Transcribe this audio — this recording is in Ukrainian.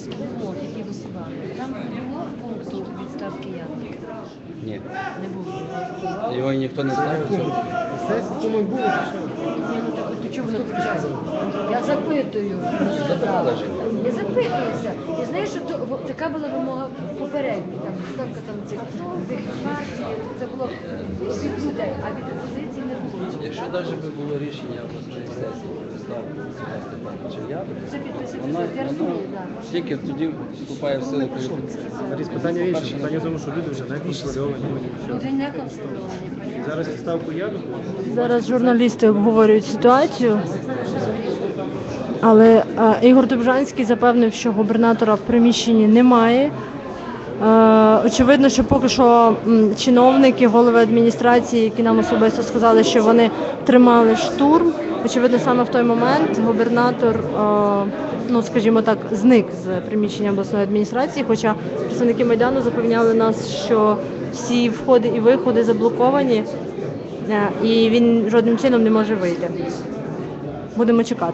списку вимог, які висували, там не було пункту відставки Янки? Ні. Не було. Його ніхто не ставив. Сесія, думаю, було? Ні, ну так от чого воно включається? Я запитую. Я запитуюся. І знаєш, що то, во- така була вимога попередня, там відставка там цих цих партій, це було від людей, а від опозиції не було. Якщо навіть би було рішення обласної сесії про відставку вона, вона тільки тоді вступає в силу політики. Зараз питання інше. Питання в тому, що люди вже не контрольовані. Люди не контрольовані. Зараз ставку ядку. Зараз журналісти обговорюють ситуацію. Але а, Ігор Добжанський запевнив, що губернатора в приміщенні немає. Е, очевидно, що поки що чиновники, голови адміністрації, які нам особисто сказали, що вони тримали штурм. Очевидно, саме в той момент губернатор, е, ну скажімо так, зник з приміщення обласної адміністрації. Хоча представники майдану запевняли нас, що всі входи і виходи заблоковані, е, і він жодним чином не може вийти. Будемо чекати.